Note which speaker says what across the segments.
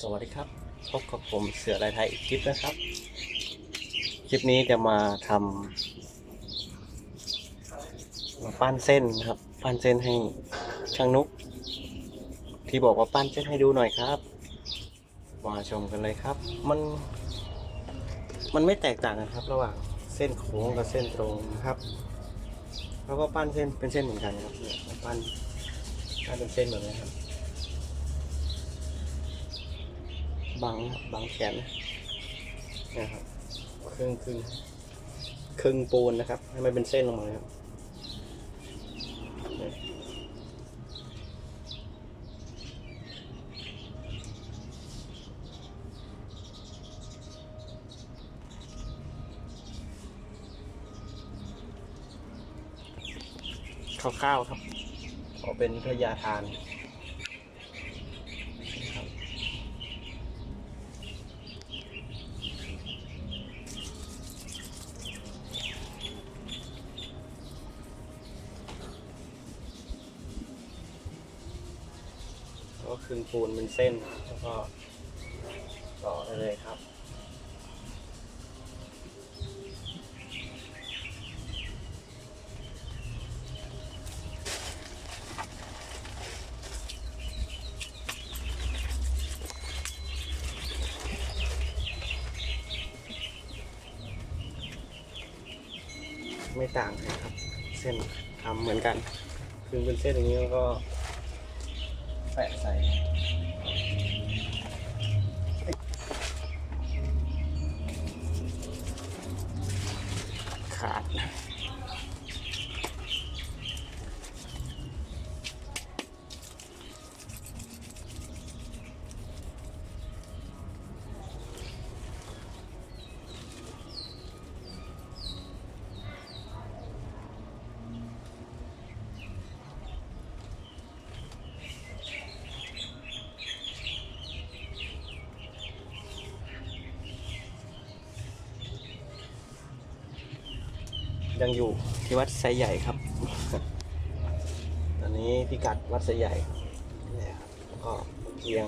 Speaker 1: สวัสดีครับ พบกับผมเสือลายไทยอีกคลิปนะครับ คลิปนี้จะมาทำมาปั้นเส้นนะครับ ปั้นเส้นให้ช่างนุก ที่บอกว่าปั้นเส้นให้ดูหน่อยครับ มาชมกันเลยครับ มัน มันไม่แตกต่างกันครับ ระหว่างเส้นโค้งกับเส้นตรงนะครับเขาก็ปั้นเส้นเป็นเส้นเหมือนกันครับปั้นปั้นเป็นเส้นเหมือนกันครับ บังบังแขนนะครับครึ่งครึ่งครึ่งปูนนะครับ ให้มันเป็นเส้นลงมาครับเนี่ยคร่าวๆครับขอเป็นพระยาทานนะครับ ก็ครึ่งปูนเป็นเส้นแล้วก็ต่อได้เลยครับไม่ต่างกันครับ เส้นทำเหมือนกัน คือเป็นเส้นอย่างนี้แล้วก็ แปะใส่ ขาด ยังอยู่ที่วัดไซใหญ่ครับตอนนี้พิกัดวัดไซใหญ่นี่ครับก็เพียง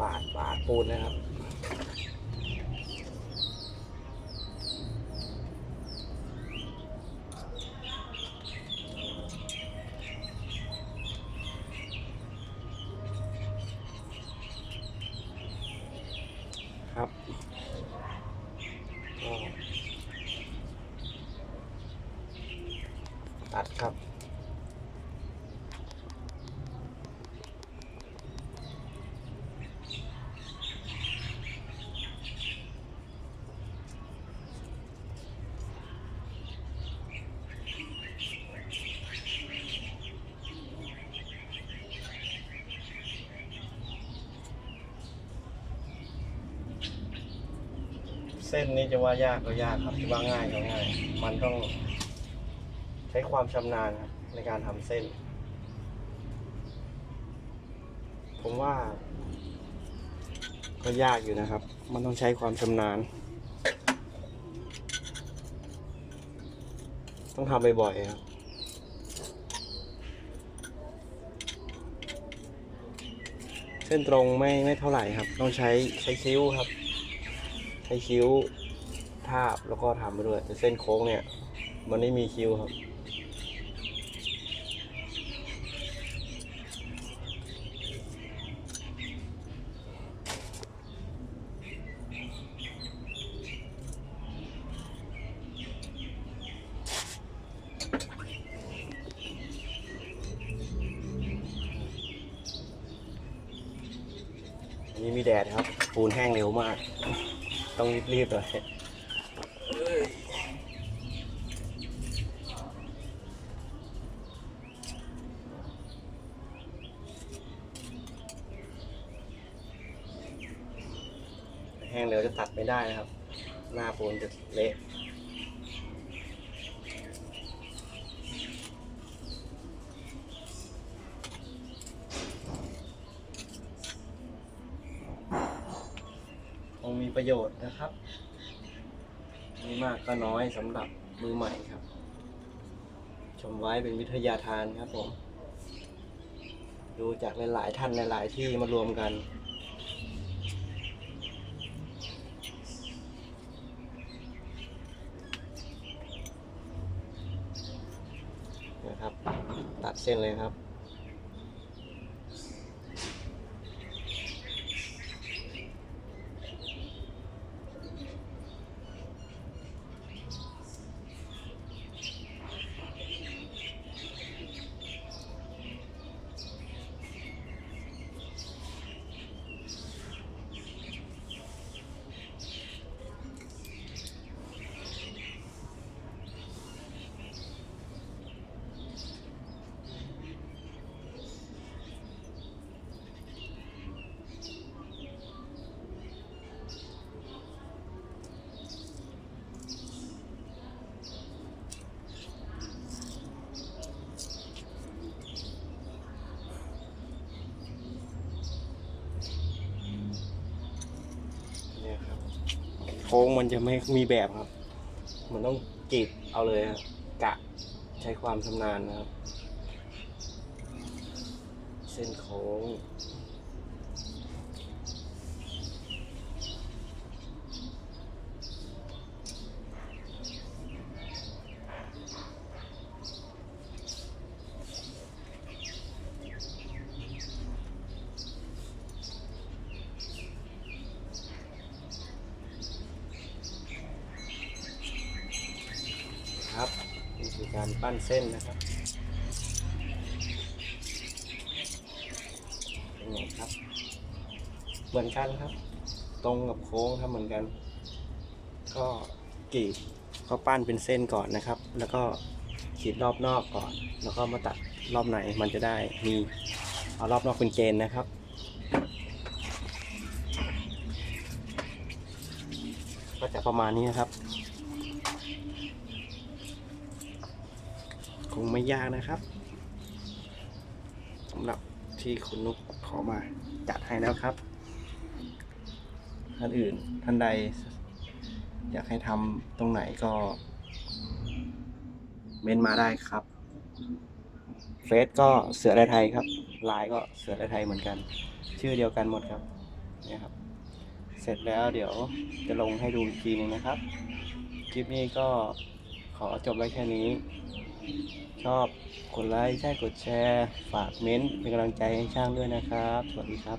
Speaker 1: บาทบาทปูนนะครับก็ ตัดครับเส้นนี้จะว่ายากก็ยากครับจะว่าง่ายก็ง่าย มันต้อง ใช้ความชำนาญในการทำเส้น ผมว่า ก็ยากอยู่นะครับ มันต้องใช้ความชำนาญ ต้องทำบ่อยๆครับเส้นตรงไม่ไม่เท่าไหร่ครับ ต้องใช้ใช้คิ้วครับ ใช้คิ้ว ทาบแล้วก็ทำไปด้วยแต่เส้นโค้งเนี่ย มันไม่มีคิวครับนนี้มีแดดครับปูนแห้งเร็วมาก ต้องรีบๆเลย แห้งเร็วจะตัดไม่ได้นะครับ หน้าปูนจะเละคงมีประโยชน์นะครับไม่มากก็น้อยสำหรับมือใหม่ครับ ชมไว้เป็นวิทยาทานครับผม ดูจากหลาย ๆ ท่านหลาย ๆ ที่มารวมกัน นะครับ ตัดเส้นเลยครับ โค้งมันจะไม่มีแบบครับ มันต้องกรีดเอาเลยครับกะใช้ความชำนาญนะครับ เส้นโค้ง ครับนี่คือ การปั้นเส้นนะครับเป็นไงครับ เหมือนกันครับ ตรงกับโค้งครับเหมือนกัน ก็กรีดก็ปั้นเป็นเส้นก่อนนะครับ แล้วก็ขีดรอบนอกก่อน แล้วก็มาตัดรอบไหนมันจะได้มีเอารอบนอกเป็นเกณฑ์นะครับก็จะประมาณนี้นะครับ งไม่ยากนะครับสำหรับที่คุณนุกขอมาจัดให้แล้วครับ ท่านอื่นท่านใด อยากให้ทำตรงไหนก็ เม้นมาได้ครับเฟซก็เสือไดไทยครับไลน์ก็เสือไดไทยเหมือนกัน ชื่อเดียวกันหมดครับเนี่ยครับ เสร็จแล้วเดี๋ยวจะลงให้ดูอีกทีหนึงนะครับ คลิปนี้ก็ขอจบไว้แค่นี้ ชอบกดไลค์ใช่กดแชร์ ฝากเม้นต์เป็นกำลังใจให้ช่างด้วยนะครับ สวัสดีครับ